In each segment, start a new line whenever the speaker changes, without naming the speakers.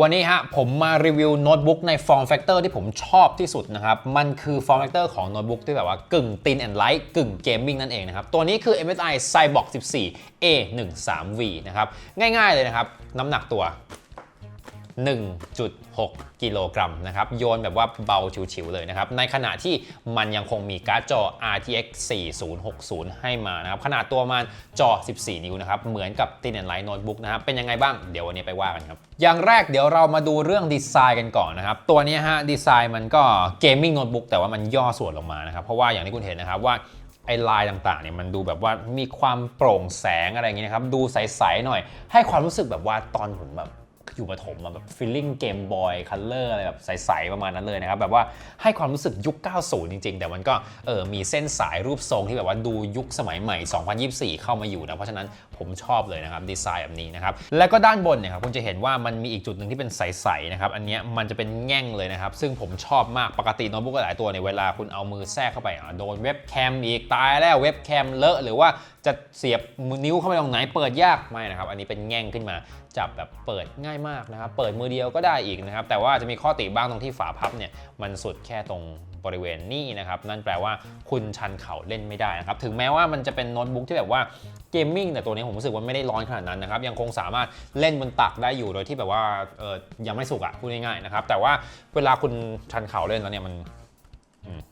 วันนี้ฮะผมมารีวิวโน้ตบุ๊กในฟอร์มแฟกเตอร์ที่ผมชอบที่สุดนะครับ มันคือฟอร์มแฟกเตอร์ของโน้ตบุ๊กที่แบบว่ากึ่งตินแอนไลท์กึ่งเกมมิ่งนั่นเองนะครับ ตัวนี้คือ MSI Cyborg 14 A13V นะครับ ง่ายๆเลยนะครับ น้ำหนักตัว 1.6 กิโลกรัมนะครับ โยนแบบว่าเบาชิวๆเลยนะครับ ในขณะที่มันยังคงมีการ์ดจอ RTX 4060 ให้มานะครับ ขนาดตัวมันจอ 14 นิ้วนะครับ เหมือนกับ Thin and Light Notebook นะครับ เป็นยังไงบ้าง เดี๋ยววันนี้ไปว่ากันครับ อย่างแรกเดี๋ยวเรามาดูเรื่องดีไซน์กันก่อนนะครับ ตัวนี้ฮะดีไซน์มันก็เกมมิ่งโน้ตบุ๊กแต่ว่ามันย่อส่วนลงมานะครับ เพราะว่าอย่างที่คุณเห็นนะครับว่าไอ้ลายต่างๆเนี่ยมันดูแบบว่ามีความโปร่งแสงอะไรอย่างเงี้ยนะครับ ดูใสๆหน่อย ให้ความรู้สึกแบบว่าตอนผมแบบ อยู่ประถมแบบฟีลลิ่งเกมบอยคัลเลอร์อะไรแบบใสๆประมาณนั้นเลยนะครับ แบบว่าให้ความรู้สึกยุค 90 จริง ๆ แต่มันก็เออมีเส้นสายรูปทรงที่แบบว่าดูยุคสมัยใหม่ 2024 เข้ามาอยู่นะ เพราะฉะนั้นผมชอบเลยนะครับดีไซน์แบบนี้นะครับ แล้วก็ด้านบนเนี่ยครับคุณจะเห็นว่ามันมีอีกจุดหนึ่งที่เป็นใสๆนะครับอันนี้มันจะเป็นแง่งเลยนะครับ ซึ่งผมชอบมากปกติโน้ตบุ๊กหลายตัวเนี่ยเวลาคุณเอามือแทรกเข้าไปอะโดนเว็บแคมอีกตายแล้วเว็บแคมเลอะหรือว่า จะเสียบนิ้วเข้าไปตรงไหนเปิดยากไม่นะครับ อันนี้เป็นแง่งขึ้นมาจับแบบเปิดง่ายมากนะครับ เปิดมือเดียวก็ได้อีกนะครับ แต่ว่าจะมีข้อติบ้างตรงที่ฝาพับเนี่ยมันสุดแค่ตรงบริเวณนี้นะครับ นั่นแปลว่าคุณชันเข่าเล่นไม่ได้นะครับ ถึงแม้ว่ามันจะเป็นโน้ตบุ๊กที่แบบว่าเกมมิ่งแต่ตัวนี้ผมรู้สึกว่าไม่ได้ร้อนขนาดนั้นนะครับ ยังคงสามารถเล่นบนตักได้อยู่โดยที่แบบว่าเออยังไม่สุกอะพูดง่ายๆนะครับแต่ว่าเวลาคุณชันเข่าเล่นแล้วเนี่ยมัน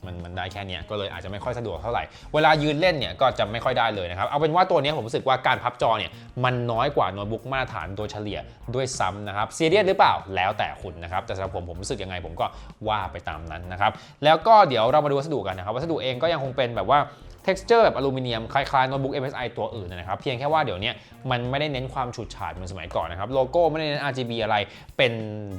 มันมันได้แค่นี้ก็เลยอาจจะไม่ค่อยสะดวกเท่าไหร่ เวลายืนเล่นเนี่ยก็จะไม่ค่อยได้เลยนะครับ เอาเป็นว่าตัวนี้ผมรู้สึกว่าการพับจอเนี่ยมันน้อยกว่าโน้ตบุ๊กมาตรฐานโดยเฉลี่ยด้วยซ้ำนะครับซีเรียสหรือเปล่าแล้วแต่คุณนะครับ แต่สำหรับผมผมรู้สึกยังไงผมก็ว่าไปตามนั้นนะครับ แล้วก็เดี๋ยวเรามาดูวัสดุกันนะครับ วัสดุเองก็ยังคงเป็นแบบว่า texture แบบอลูมิเนียมคล้ายๆโน้ตบุ๊ก MSI ตัวอื่นนะครับเพียงแค่ว่าเดี๋ยวนี้มันไม่ได้เน้นความฉูดฉาดเหมือนสมัยก่อนนะครับโลโก้ไม่ได้เน้น RGB อะไรเป็น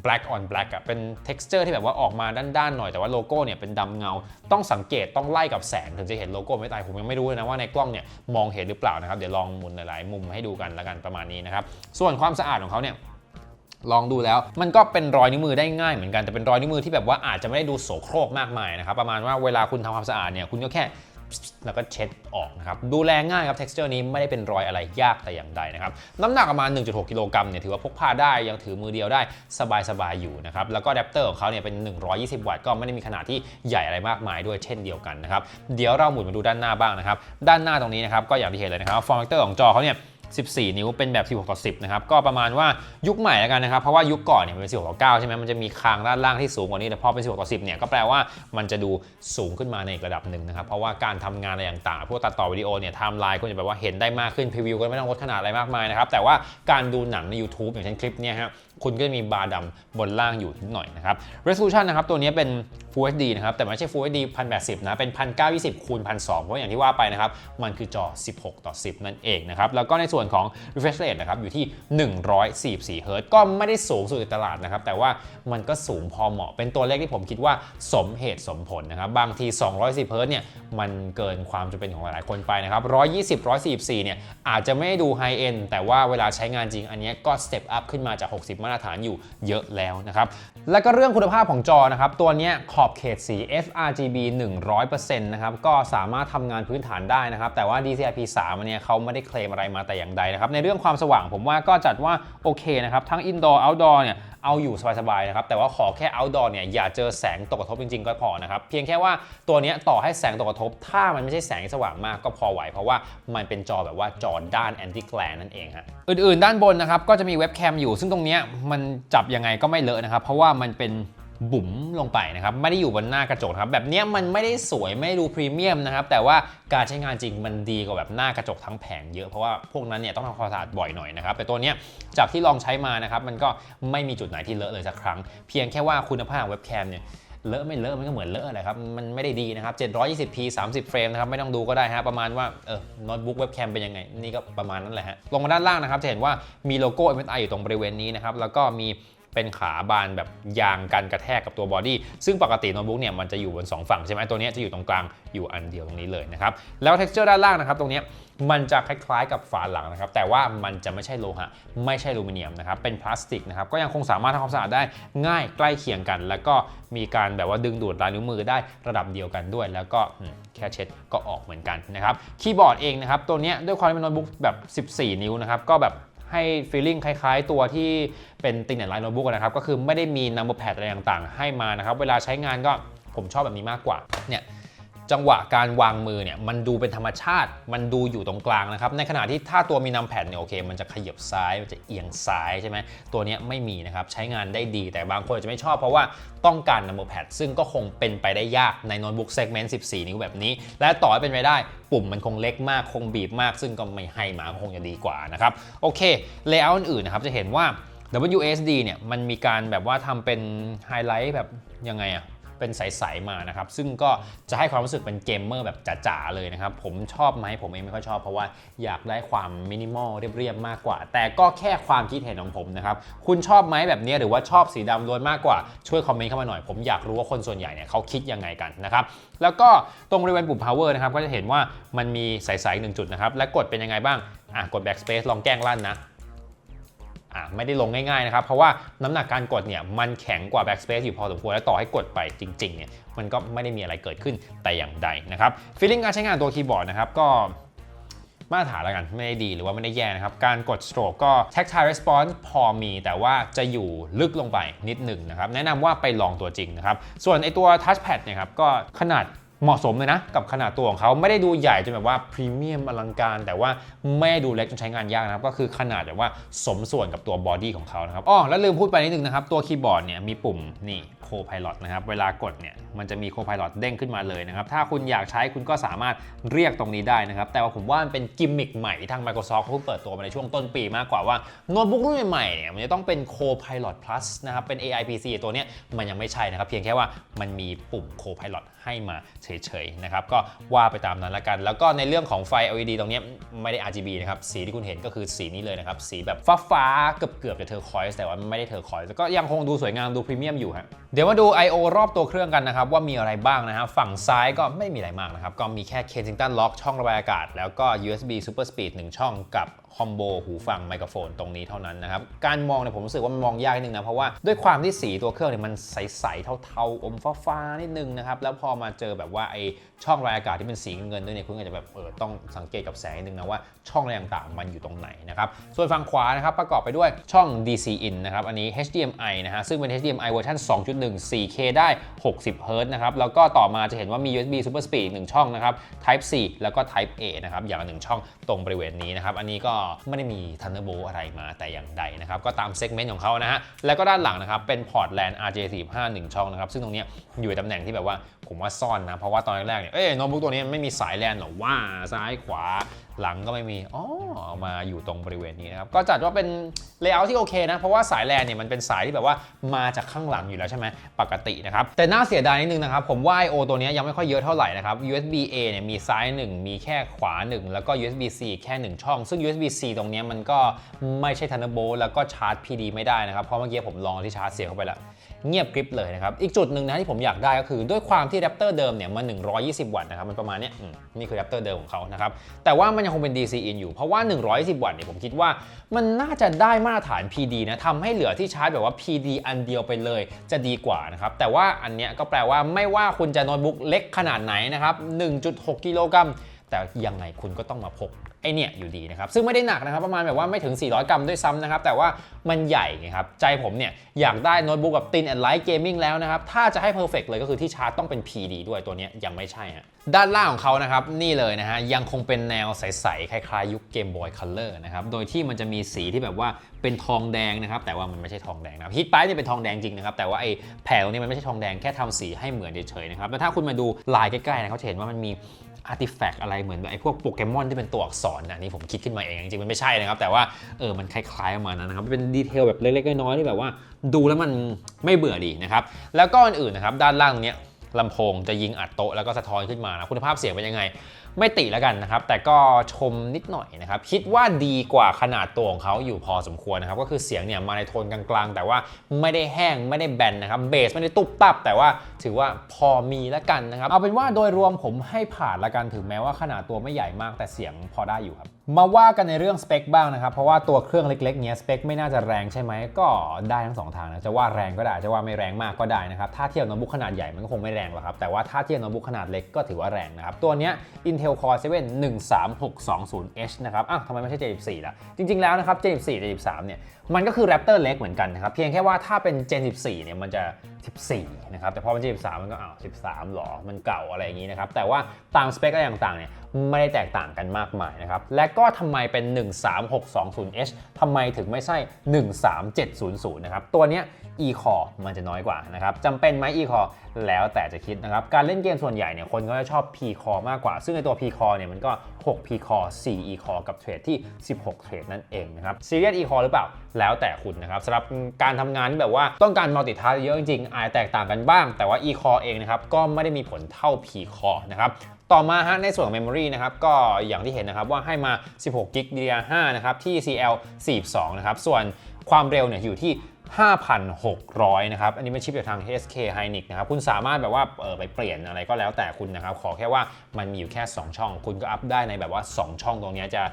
black on black อะเป็น texture ที่แบบว่าออกมาด้านๆหน่อยแต่ว่าโลโก้เนี่ยเป็นดำเงา ต้องสังเกตต้องไล่กับแสงถึงจะเห็นโลโก้ MSI ผมยังไม่รู้เลยนะว่าในกล้องเนี่ยมองเห็นหรือเปล่านะครับเดี๋ยวลองหมุนหลายๆ มุมให้ดูกันล้วกันประมาณนี้นะครับส่วนความสะอาดของเขาเนี่ยลองดูแล้วมันก็เป็นรอยนิ้วมือได้ง่ายเหมือนกันแต่เป็นรอยนิ้วมือที่แบบว่าอาจจะไม่ได้ดูโสโครกมากมายนะครับประมาณว่าเวลาคุณทำความสะอาดเนี่ยคุณก็แค่ แล้วก็เช็ดออกนะครับ ดูแลง่ายครับ texture นี้ไม่ได้เป็นรอยอะไรยากแต่อย่างใดนะครับ น้ำหนักประมาณ 1.6 กิโลกรัมเนี่ยถือว่าพกพาได้ยังถือมือเดียวได้สบายๆอยู่นะครับ แล้วก็อะแดปเตอร์ของเขาเนี่ยเป็น 120 วัตต์ก็ไม่ได้มีขนาดที่ใหญ่อะไรมากมายด้วยเช่นเดียวกันนะครับ เดี๋ยวเราหมุนมาดูด้านหน้าบ้างนะครับ ด้านหน้าตรงนี้นะครับก็อย่างที่เห็นเลยนะครับฟอร์มแฟกเตอร์ของจอเขาเนี่ย 14 นิ้วเป็นแบบ 16 ต่อ 10 นะครับ ก็ประมาณว่ายุคใหม่แล้วกันนะครับ เพราะว่ายุคก่อนเนี่ยมันเป็น 16 ต่อ 9 ใช่ไหมมันจะมีคางด้านล่างที่สูงกว่านี้ แต่พอเป็น 16 ต่อ 10 เนี่ย ก็แปลว่ามันจะดูสูงขึ้นมาในอีกระดับหนึ่งนะครับ เพราะว่าการทำงานอะไรต่างๆ พวกตัดต่อวิดีโอเนี่ยไทม์ไลน์ก็จะแบบว่าเห็นได้มากขึ้นพรีวิวก็ไม่ต้องลดขนาดอะไรมากมายนะครับ แต่ว่าการดูหนังใน YouTube อย่างเช่นคลิปเนี่ยฮะคุณก็จะมีบาร์ดำบนล่างอยู่นิดหน่อยนะครับ resolution นะครับตัวนี้เป็น Full HD นะครับ แต่ไม่ใช่ Full HD 1080 นะ เป็น 1920คูณ1002เพราะอย่างที่ว่าไปนะครับ มันคือจอ 16 ต่อ 10 นั่นเองนะครับ แล้วก็ในส่วนวนของ refresh rate นะครับอยู่ที่ 144 Hz ก็ไม่ได้สูงสุดในตลาดนะครับ แต่ว่ามันก็สูงพอเหมาะ เป็นตัวเลขที่ผมคิดว่าสมเหตุสมผลนะครับ บางที 210 Hz เนี่ยมันเกินความจำเป็นของหลายคนไปนะครับ 120 144 เนี่ยอาจจะไม่ได้ดู high end แต่ว่าเวลาใช้งานจริงอันนี้ก็ step up ขึ้นมาจาก 60 มาตรฐานอยู่เยอะแล้วนะครับ แล้วก็เรื่องคุณภาพของจอนะครับ ตัวนี้ขอบเขตสี sRGB 100%นะครับ ก็สามารถทำงานพื้นฐานได้นะครับ แต่ว่า DCI-P 3อันเนี้ยเขาไม่ได้เคลมอะไรมาแต่อย่างใดนะครับ ในเรื่องความสว่างผมว่าก็จัดว่าโอเคนะครับ ทั้ง indoor outdoor เนี่ยเอาอยู่สบายๆนะครับ แต่ว่าขอแค่ outdoor เนี่ยอย่าเจอแสงตกกระทบจริงๆ ก็พอนะครับ เพียงแค่ว่าตัวนี้ต่อให้แสงตกกระทบ ถ้ามันไม่ใช่แสงสว่างมากก็พอไหว เพราะว่ามันเป็นจอแบบว่าจอด้าน anti glare นั่นเองฮะอื่นๆ ด้านบนนะครับก็จะมีเว็บแคมอยู่ ซึ่งตรงนี้มันจับยังไงก็ไม่เลอะนะครับเพราะว่ามันเป็น บุ๋มลงไปนะครับ ไม่ได้อยู่บนหน้ากระจกครับ แบบนี้มันไม่ได้สวยไม่ดูพรีเมียมนะครับ แต่ว่าการใช้งานจริงมันดีกว่าแบบหน้ากระจกทั้งแผงเยอะเพราะว่าพวกนั้นเนี่ยต้องทำความสะอาดบ่อยหน่อยนะครับ แต่ตัวนี้จากที่ลองใช้มานะครับ มันก็ไม่มีจุดไหนที่เลอะเลยสักครั้ง เพียงแค่ว่าคุณภาพเว็บแคมเนี่ยเลอะไม่เลอะมันก็เหมือนเลอะอะไรครับ มันไม่ได้ดีนะครับ 720p 30 เฟรมนะครับ ไม่ต้องดูก็ได้ฮะ ประมาณว่า เออโน้ตบุ๊กเว็บแคมเป็นยังไง นี่ก็ประมาณนั้นแหละฮะ ลงมาด้านล่างนะครับ จะเห็นว่ามีโลโก้ MSI อยู่ตรงบริเวณนี้นะครับ แล้วก็มี เป็นขาบานแบบยางกันกระแทกกับตัวบอดี้ซึ่งปกติโน้ตบุ๊กเนี่ยมันจะอยู่บน 2 ฝั่งใช่ไหมตัวนี้จะอยู่ตรงกลางอยู่อันเดียวตรงนี้เลยนะครับแล้ว texture ด้านล่างนะครับตรงนี้มันจะคล้ายๆกับฝาหลังนะครับแต่ว่ามันจะไม่ใช่โลหะ ไม่ใช่อลูมิเนียมนะครับเป็นพลาสติกนะครับก็ยังคงสามารถทำความสะอาดได้ง่ายใกล้เคียงกัน แล้วก็มีการแบบว่าดึงดูดลายนิ้วมือได้ระดับเดียวกันด้วย แล้วก็แค่เช็ดก็ออกเหมือนกันนะครับคีย์บอร์ดเองนะครับตัวนี้ด้วยความที่เป็นโน้ตบุ๊กแบบ 14 นิ้วนะครับก็แบบ ให้ฟีลลิ่งคล้ายๆ ตัวที่เป็นตินเน็ตไลน์โน้ตบุ๊กนะครับ ก็คือไม่ได้มีนัมเบอร์แพดอะไรต่างๆ ให้มานะครับ เวลาใช้งานก็ผมชอบแบบนี้มากกว่า เนี่ย จังหวะการวางมือเนี่ยมันดูเป็นธรรมชาติ มันดูอยู่ตรงกลางนะครับ ในขณะที่ถ้าตัวมีนัมแพดเนี่ยโอเค มันจะขยับซ้าย มันจะเอียงซ้ายใช่ไหมตัวนี้ไม่มีนะครับ ใช้งานได้ดีแต่บางคนอาจจะไม่ชอบเพราะว่าต้องการ number pad ซึ่งก็คงเป็นไปได้ยากในโน้ตบุ๊กเซกเมนต์14 นิ้วแบบนี้ และต่อให้เป็นไปได้ ปุ่มมันคงเล็กมากคงบีบมาก ซึ่งก็ไม่ให้มาคงจะดีกว่านะครับโอเคเลเยอร์อื่นๆนะครับจะเห็นว่า WSD เนี่ยมันมีการแบบว่าทำเป็นไฮไลท์แบบยังไงอะ เป็นใสๆมานะครับ ซึ่งก็จะให้ความรู้สึกเป็นเกมเมอร์แบบจ๋าๆเลยนะครับ ผมชอบไหมผมเองไม่ค่อยชอบเพราะว่าอยากได้ความมินิมอลเรียบๆมากกว่า แต่ก็แค่ความคิดเห็นของผมนะครับ คุณชอบไหมแบบนี้หรือว่าชอบสีดำล้วนมากกว่าช่วยคอมเมนต์เข้ามาหน่อย ผมอยากรู้ว่าคนส่วนใหญ่เนี่ยเขาคิดยังไงกันนะครับ แล้วก็ตรงบริเวณปุ่ม power นะครับก็จะเห็นว่ามันมีใสๆหนึ่งจุดนะครับและกดเป็นยังไงบ้างอะกด backspace ลองแกล้งลั่นนะ อะไม่ได้ลงง่ายๆนะครับ เพราะว่าน้ำหนักการกดเนี่ยมันแข็งกว่า backspace อยู่พอสมควรและต่อให้กดไปจริงๆเนี่ยมันก็ไม่ได้มีอะไรเกิดขึ้นแต่อย่างใดนะครับ feeling การใช้งานตัวคีย์บอร์ดนะครับก็มาตรฐานแล้วกันไม่ได้ดีหรือว่าไม่ได้แย่นะครับ การกด stroke ก็ tactile response พอมี แต่ว่าจะอยู่ลึกลงไปนิดหนึ่งนะครับ แนะนำว่าไปลองตัวจริงนะครับ ส่วนไอตัว touchpad เนี่ยครับก็ขนาด เหมาะสมเลยนะกับขนาดตัวของเขาไม่ได้ดูใหญ่จนแบบว่าพรีเมียมอลังการ แต่ว่าไม่ดูเล็กจนใช้งานยากนะครับก็คือขนาดแบบว่าสมส่วนกับตัวบอดี้ของเขานะครับอ้อแล้วลืมพูดไปนิดนึงนะครับตัวคีย์บอร์ดเนี่ยมีปุ่มนี่ Copilot นะครับเวลากดเนี่ยมันจะมี Copilot เด้งขึ้นมาเลยนะครับถ้าคุณอยากใช้คุณก็สามารถเรียกตรงนี้ได้นะครับแต่ว่าผมว่ามันเป็นกิมมิคใหม่ทาง Microsoft เขาเพิ่งเปิดตัวมาในช่วงต้นปีมากกว่าว่าโน้ตบุ๊กรุ่นใหม่เนี่ยมันจะต้องเป็น Copilot Plus นะครับเป็น AI PC ตัวเนี้ยมันยังไม่ใช่นะครับเพียงแค่ว่ามันมีปุ่ม Copilot ให้มาเฉยๆนะครับก็ว่าไปตามนั้นละกัน แล้วก็ในเรื่องของไฟ LED ตรงนี้ไม่ได้ RGB นะครับสีที่คุณเห็นก็คือสีนี้เลยนะครับสีแบบฟ้าๆเกือบๆจะเทอร์คอยส์แต่ว่าไม่ได้เทอร์คอยส์ก็ยังคงดูสวยงามดูพรีเมียมอยู่ฮะเดี๋ยวมาดู I/O รอบตัวเครื่องกันนะครับว่ามีอะไรบ้างนะฮะฝั่งซ้ายก็ไม่มีอะไรมากนะครับก็มีแค่ Kensington Lock ช่องระบายอากาศ แล้วก็ USB Super Speed 1 ช่องกับคอมโบหูฟังไมโครโฟนตรงนี้เท่านั้นนะครับ การมองเนี่ยผมรู้สึกว่ามันมองยากนิดนึงนะ เพราะว่าด้วยความที่สีตัวเครื่องเนี่ยมันใส ๆ เทา ๆ อมฟ้า ๆ นิดนึงนะครับ แล้วพอมาเจอแบบว่าไอช่องระบายอากาศที่เป็นสีเงินด้วยเนี่ยคุณอาจจะแบบเออต้องสังเกตกับแสงนิดนึงนะว่าช่องอะไรต่างๆ มันอยู่ตรงไหนนะครับส่วนฝั่งขวานะครับประกอบไปด้วยช่อง DC in นะครับอันนี้ HDMI นะฮะซึ่งเป็น HDMI เวอร์ชัน2.1 4K ได้ 60 Hz นะครับแล้วก็ต่อมาจะเห็นว่ามี USB Super Speed อีกหนึ่งช่องนะครับ Type C แล้วก็ Type A นะครับอย่างละหนึ่งช่องตรงบริเวณนี้นะครับอันนี้ก็ไม่ได้มี Thunderbolt อะไรมาแต่อย่างใดนะครับก็ตามเซกเมนต์ของเขานะฮะแล้วก็ด้านหลังนะครับเป็นพอร์ต LAN RJ45 หนึ่งช่องนะครับซึ่งตรงนี้อยู่ในตำแหน่งที่แบบว่า ผมว่าซ่อนนะ เพราะว่าตอนแรกๆเนี่ยเอ้ยโน้ตบุ๊กตัวนี้ไม่มีสาย LAN หรอว่าซ้ายขวาหลังก็ไม่มีอ๋อเอามาอยู่ตรงบริเวณนี้นะครับก็จัดว่าเป็นเลเยอร์ที่โอเคนะเพราะว่าสายแลนเนี่ยมันเป็นสายที่แบบว่ามาจากข้างหลังอยู่แล้วใช่ไหมปกตินะครับแต่น่าเสียดายนิดนึงนะครับผมว่า I/O ตัวนี้ยังไม่ค่อยเยอะเท่าไหร่นะครับ USB A เนี่ยมีซ้าย 1 มีแค่ขวา 1 แล้วก็ USB C แค่ 1 ช่อง ซึ่ง USB C ตรงนี้มันก็ไม่ใช่ Thunderbolt แล้วก็ชาร์จ PD ไม่ได้นะครับเพราะเมื่อกี้ผมลองที่ชาร์จเสียเข้าไปแล้วเงียบกริบเลยนะครับ อีกจุดหนึ่งนะที่ผมอยากได้ก็คือด้วยความที่ Raptor เดิมเนี่ยมัน 120 วัตต์นะครับมันประมาณนี้นี่คือ Raptor เดิมของเขานะครับแต่ว่ามันยังคงเป็น DC in อยู่เพราะว่า120วัตต์เนี่ยผมคิดว่ามันน่าจะได้มาตรฐาน PD นะทำให้เหลือที่ชาร์จแบบว่า PD อันเดียวไปเลยจะดีกว่านะครับแต่ว่าอันเนี้ยก็แปลว่าไม่ว่าคุณจะโน้ตบุ๊กเล็กขนาดไหนนะครับ1.6 กิโลกรัมแต่ยังไงคุณก็ต้องมาพก ไอเนี่ยอยู่ดีนะครับซึ่งไม่ได้หนักนะครับประมาณแบบว่าไม่ถึง 400 กรัมด้วยซ้ำนะครับแต่ว่ามันใหญ่ไงครับใจผมเนี่ยอยากได้โน้ตบุ๊กแบบตินแอนไลท์เกมมิ่งแล้วนะครับถ้าจะให้เพอร์เฟกเลยก็คือที่ชาร์จต้องเป็น PD ด้วยตัวนี้ยังไม่ใช่ฮะด้านล่างของเขานะครับนี่เลยนะฮะยังคงเป็นแนวใสๆคล้ายๆ ยุคเกมบอยคัลเลอร์นะครับโดยที่มันจะมีสีที่แบบว่าเป็นทองแดงนะครับแต่ว่ามันไม่ใช่ทองแดงนะฮิตไปเนี่ยเป็นทองแดงจริงนะครับแต่ว่าไอ้แผงตรงนี้มันไม่ใช่ทองแดงแค่ทำสีให้เหมือนเฉยๆนะครับแล้วถ้าคุณมาดูลายใกล้ๆนะเขาจะเห็นว่ามันมี อาร์ติแฟกต์อะไรเหมือนแบบไอ้พวกโปเกมอนที่เป็นตัวอักษรนะนี่ผมคิดขึ้นมาเองจริงๆมันไม่ใช่นะครับ แต่ว่าเออมันคล้ายๆประมาณนั้นนะครับเป็นดีเทลแบบเล็กๆน้อยๆที่แบบว่า ดูแล้วมันไม่เบื่อดีนะครับแล้วก็อื่นๆนะครับด้านล่างตรงเนี้ย ลำโพงจะยิงอัดโต๊ะแล้วก็สะท้อนขึ้นมานะคุณภาพเสียงเป็นยังไง ไม่ติแล้วกันนะครับ แต่ก็ชมนิดหน่อยนะครับ คิดว่าดีกว่าขนาดตัวของเขาอยู่พอสมควรนะครับ ก็คือเสียงเนี่ยมาในโทนกลางๆ แต่ว่าไม่ได้แห้งไม่ได้แบนนะครับเบสไม่ได้ตุบตับ แต่ว่าถือว่าพอมีแล้วกันนะครับ เอาเป็นว่าโดยรวมผมให้ผ่านละกันถึงแม้ว่าขนาดตัวไม่ใหญ่มากแต่เสียงพอได้อยู่ครับ มาว่ากันในเรื่องสเปคบ้างนะครับ เพราะว่าตัวเครื่องเล็กๆเนี้ยสเปคไม่น่าจะแรงใช่ไหม ก็ได้ทั้งสองทางนะ จะว่าแรงก็ได้ จะว่าไม่แรงมากก็ได้นะครับ ถ้าเทียบโน้ตบุ๊กขนาดใหญ่มันก็คงไม่แรงหรอกครับ แต่ว่าถ้าเทียบโน้ตบุ๊กขนาดเล็กก็ถือว่าแรงนะครับ ตัวเนี้ย Intel Core 7 13620H นะครับ อ้าวทำไมไม่ใช่ J14 ล่ะ จริงๆแล้วนะครับ J14 J13 เนี่ย มันก็คือ Raptor เล็กเหมือนกันนะครับ เพียงแค่ว่าถ้าเป็น Gen 14 เนี่ยมันจะ 14 นะครับ แต่พอเป็น Gen 13 มันก็อ้าว 13 หรอ มันเก่าอะไรอย่างนี้นะครับ แต่ว่าตามสเปคอะไรต่างๆ เนี่ยไม่ได้แตกต่างกันมากมายนะครับ และก็ทำไมเป็น 13620H ทำไมถึงไม่ใช่ 13700 นะครับ ตัวเนี้ย e-core มันจะน้อยกว่านะครับจำเป็นไหม e-core แล้วแต่จะคิดนะครับ การเล่นเกมส่วนใหญ่เนี่ยคนก็จะชอบ p-core มากกว่า ซึ่งในตัว p-core เนี่ยมันก็ 6 p-core 4 e-core กับเทรดที่ 16 เทรดนั่นเองนะครับ Serious e-core หรือเปล่า แล้วแต่คุณนะครับสำหรับการทำงานที่แบบว่าต้องการ multitask เยอะจริงๆอาจแตกต่างกันบ้าง แต่ว่า e-core เองนะครับก็ไม่ได้มีผลเท่า p-core นะครับต่อมาฮะในส่วนของ Memory นะครับก็อย่างที่เห็นนะครับว่าให้มา 16 g b DDR5 นะครับที่ CL 42 นะครับส่วนความเร็วเนี่ยอยู่ที่ 5,600 นะครับ อันนี้เป็นชิปจากทาง SK Hynix นะครับ คุณสามารถแบบว่าเออไปเปลี่ยนอะไรก็แล้วแต่คุณนะครับ ขอแค่ว่ามันมีอยู่แค่ 2 ช่อง คุณก็อัพได้ในแบบว่า 2 ช่องตรงนี้จะ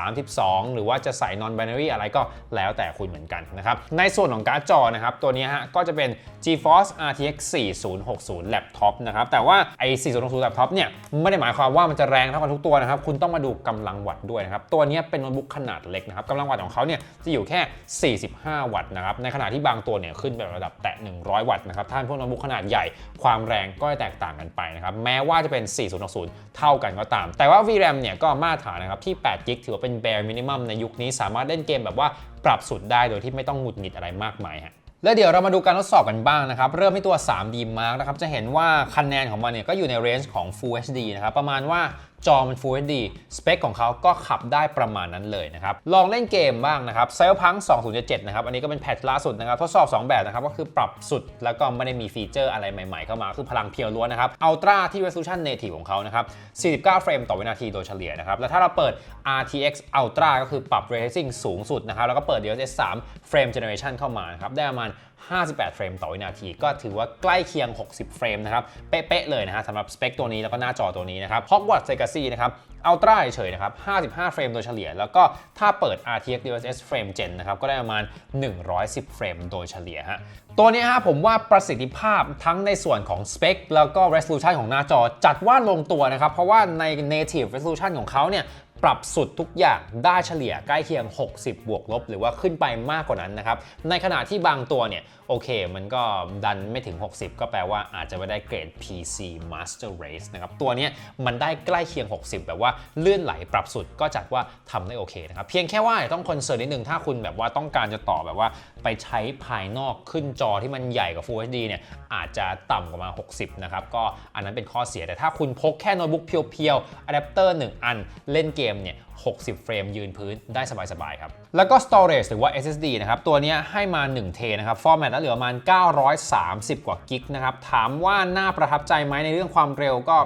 32 หรือว่าจะใส่ non binary อะไรก็แล้วแต่คุณเหมือนกันนะครับ ในส่วนของการ์ดจอนะครับ ตัวนี้ฮะก็จะเป็น GeForce RTX 4060 Laptop นะครับ แต่ว่าไอ้4060 Laptop เนี่ยไม่ได้หมายความว่ามันจะแรงเท่ากันทุกตัวนะครับ คุณต้องมาดูกำลังวัตต์ด้วยนะครับ ตัวนี้เป็นโน้ตบุ๊กขนาดเล็กนะครับกำลังวัตต์ของเขาเนี่ยจะอยู่แค่ 45 วัตต์นะครับในขณะที่บางตัวเนี่ยขึ้นไประดับแตะ 100 วัตต์นะครับถ้านพวกโน้ตบุ๊กขนาดใหญ่ความแรงก็จะแตกต่างกันไปนะครับแม้ว่าจะเป็น 4060 เท่ากันก็ตาม แต่ว่า VRAM เนี่ยก็มาตรฐานนะครับที่8 g b ถือว่าเป็น bare minimum ในยุคนี้สามารถเล่นเกมแบบว่าปรับสุดได้โดยที่ไม่ต้องหงุดหงิดอะไรมากมายฮะแล้วเดี๋ยวเรามาดูการทดสอบกันบ้างนะครับ เริ่มที่ตัว 3D Mark นะครับ จะเห็นว่าคะแนนของมันเนี่ยก็อยู่ในเรนจ์ของ Full HD นะครับ ประมาณว่า จอมัน Full HD สเปคของเขาก็ขับได้ประมาณนั้นเลยนะครับ ลองเล่นเกมบ้างนะครับ Cyberpunk 2077 นะครับ อันนี้ก็เป็นแพทช์ล่าสุดนะครับ ทดสอบ 2 แบบนะครับ ก็คือปรับสุดแล้วก็ไม่ได้มีฟีเจอร์อะไรใหม่ๆเข้ามา คือพลังเพียวล้วนนะครับ Ultra ที่ Resolution Native ของเขานะครับ 49 เฟรมต่อวินาทีโดยเฉลี่ยนะครับ แล้วถ้าเราเปิด RTX Ultra ก็คือปรับ Ray Tracing สูงสุดนะครับ แล้วก็เปิด DLSS 3 Frame Generation เข้ามานะครับ ได้ประมาณ 58 เฟรมต่อวินาที ก็ถือว่าใกล้เคียง 60 เฟรมนะครับ เป๊ะ ๆ เลยนะฮะสำหรับสเปคตัวนี้แล้วก็หน้าจอตัวนี้นะครับ Hogwarts Legacy นะครับอัลตร้าเฉยๆนะครับ 55 เฟรมโดยเฉลี่ย แล้วก็ถ้าเปิด RTX DLSS Frame Gen นะครับ ก็ได้ประมาณ 110 เฟรมโดยเฉลี่ยฮะ ตัวนี้ฮะผมว่าประสิทธิภาพทั้งในส่วนของสเปคแล้วก็ resolution ของหน้าจอจัดว่าลงตัวนะครับ เพราะว่าใน native resolution ของเขาเนี่ย ปรับสุดทุกอย่างได้เฉลี่ยใกล้เคียง 60 บวกลบ หรือว่าขึ้นไปมากกว่านั้นนะครับ ในขณะที่บางตัวเนี่ย โอเค มันก็ดันไม่ถึง 60 ก็แปลว่าอาจจะไม่ได้เกรด PC Master Race นะครับ ตัวนี้มันได้ใกล้เคียง 60 แบบว่าเลื่อนไหลปรับสุดก็จัดว่าทำได้โอเคนะครับ เพียงแค่ว่าต้องคอนเซิร์นนิดนึง ถ้าคุณแบบว่าต้องการจะต่อแบบว่าไปใช้ภายนอกขึ้นจอที่มันใหญ่กว่า Full HD เนี่ยอาจจะต่ำกว่ามา 60 นะครับ ก็อันนั้นเป็นข้อเสียแต่ถ้าคุณพกแค่โน้ตบุ๊กเพียวๆอะแดปเตอร์1อันเล่นเกมเนี่ย 60 เฟรมยืนพื้นได้สบายๆครับ แล้วก็ storage หรือว่า SSD นะครับ ตัวนี้ให้มา1เทนะครับ ฟอร์แมตแล้วเหลือประมาณ 930 กว่ากิกนะครับ ถามว่าน่าประทับใจไหมในเรื่องความเร็วก็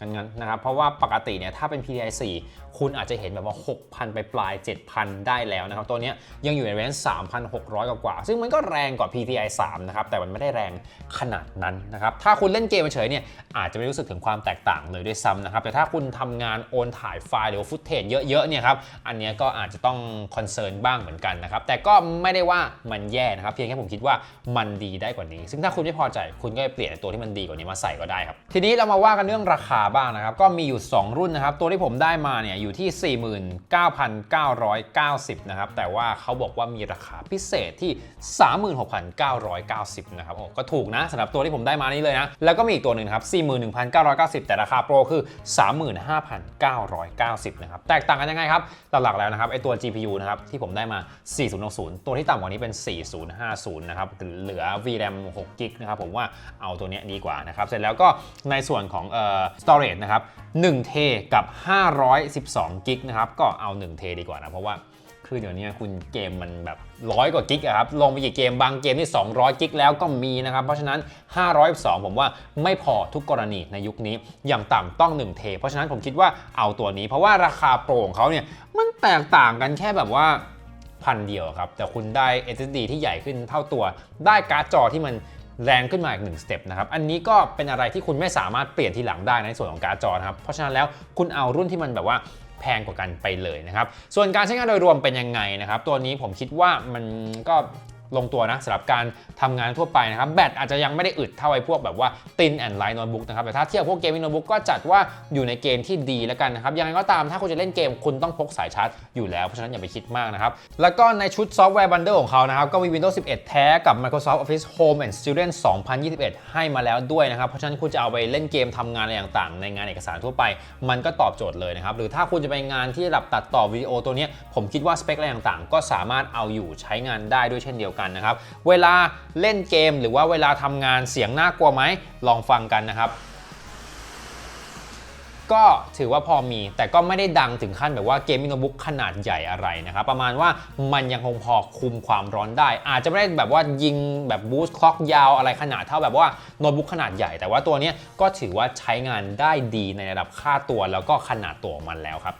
งั้นๆนะครับ เพราะว่าปกติเนี่ยถ้าเป็น PCIe 4 คุณอาจจะเห็นแบบว่า 6,000 ไปปลาย 7,000 ได้แล้วนะครับ ตัวนี้ยังอยู่ในเรนจ์3,600 กว่า ซึ่งมันก็แรงกว่า PCIe 3นะครับ แต่มันไม่ได้แรงขนาดนั้นนะครับ ถ้าคุณเล่นเกมเฉยๆเนี่ย อาจจะไม่รู้สึกถึงความแตกต่างเลยด้วยซ้ำนะครับ แต่ถ้าคุณทำงานโอนถ่ายไฟล์หรือฟุตเทจเยอะๆ เนี่ยครับ อันนี้ก็อาจจะต้องคอนเซิร์นบ้างเหมือนกันนะครับ แต่ก็ไม่ได้ว่ามันแย่นะครับ เพียงแค่ผมคิดว่ามันดีได้กว่านี้ ซึ่งถ้าคุณไม่พอใจคุณก็ไปเปลี่ยนตัวที่มันดีกว่านี้มาใส่ก็ได้ครับ ทีนี้เรามาว่ากันเรื่องราคาบ้างนะครับ ก็มีอยู่ 2 รุ่นนะครับ ตัวที่ผมได้มาเนี่ยอยูู่ที่ 49,990 นะครับ แต่ว่าเขาบอกว่ามีราคาพิเศษที่ 36,990 นะครับ โอ้ ก็ถูกนะสำหรับตัวที่ผมได้มานี้เลยนะ แล้วก็มีอีกตัวหนึ่งครับ 41,990 แต่ราคาโปรคือ 35,990 นะครับ แตกต่างกันยังไงครับ หลักๆแล้วนะครับไอตัว GPU นะครับที่ผมได้มา 4060 ตัวที่ต่ำกว่านี้เป็น 4050 นะครับ เหลือ VRAM 6 g b นะครับ ผมว่าเอาตัวนี้ดีกว่านะครับ เสร็จแล้วก็ในส่วนของเอ่อ storage นะครับ1เทกับ 512กิกนะครับก็เอา 1 เทดีกว่านะเพราะว่าคือเดี๋ยวนี้คุณเกมมันแบบร้อยกว่ากิกอะครับลงไปกี่เกมบางเกมที่200 กิกแล้วก็มีนะครับ เพราะฉะนั้น 512 ผมว่าไม่พอทุกกรณีในยุคนี้อย่างต่ำต้อง 1 เท เพราะฉะนั้นผมคิดว่าเอาตัวนี้ เพราะว่าราคาโปรของเขาเนี่ยมันแตกต่างกันแค่แบบว่าพันเดียวครับ แต่คุณได้ SSD ที่ใหญ่ขึ้นเท่าตัว ได้การ์ดจอที่มันแรงขึ้นมาอีกหนึ่งสเต็ปนะครับ อันนี้ก็เป็นอะไรที่คุณไม่สามารถเปลี่ยนทีหลังได้ในส่วนของการ์ดจอนะครับ เพราะฉะนั้นแล้วคุณเอารุ่นที่มันแบบว่า แพงกว่ากันไปเลยนะครับ ส่วนการใช้งานโดยรวมเป็นยังไงนะครับ ตัวนี้ผมคิดว่ามันก็ ลงตัวนะสำหรับการทำงานทั่วไปนะครับแบตอาจจะยังไม่ได้อึดเท่าไอ้พวกแบบว่าตินแอนไลน์โน้ตบุ๊กนะครับแต่ถ้าเทียบพวกเกมมิ่งโน้ตบุ๊กก็จัดว่าอยู่ในเกณฑ์ที่ดีแล้วกันนะครับยังไงก็ตามถ้าคุณจะเล่นเกมคุณต้องพกสายชาร์จอยู่แล้วเพราะฉะนั้นอย่าไปคิดมากนะครับแล้วก็ในชุดซอฟต์แวร์บันเดิลของเขานะครับก็มี Windows 11 แท้กับ Microsoft Office Home and Student 2021 ให้มาแล้วด้วยนะครับเพราะฉะนั้นคุณจะเอาไปเล่นเกมทำงานอะไรต่างๆ ในงานเอกสารทั่วไป มันก็ตอบโจทย์เลยนะครับหรือถ้าคุณจะไปงานที่ระดับตัดต่อวิดีโอตัวนี้ผมคิดว่าสเปคอะไรต่างๆ ก็สามารถเอาอยู่ใช้งานได้ด้วยเช่นเดียวกันนะครับ เวลาเล่นเกมหรือว่าเวลาทำงานเสียงน่ากลัวไหมลองฟังกันนะครับก็ถือว่าพอมีแต่ก็ไม่ได้ดังถึงขั้นแบบว่าเกมมิ่งโน้ตบุ๊กขนาดใหญ่อะไรนะครับ ประมาณว่ามันยังคงพอคุมความร้อนได้ อาจจะไม่ได้แบบว่ายิงแบบบูสต์คล็อกยาวอะไรขนาดเท่าแบบว่าโน้ตบุ๊กขนาดใหญ่ แต่ว่าตัวนี้ก็ถือว่าใช้งานได้ดีในระดับค่าตัวแล้วก็ขนาดตัวมันแล้วครับ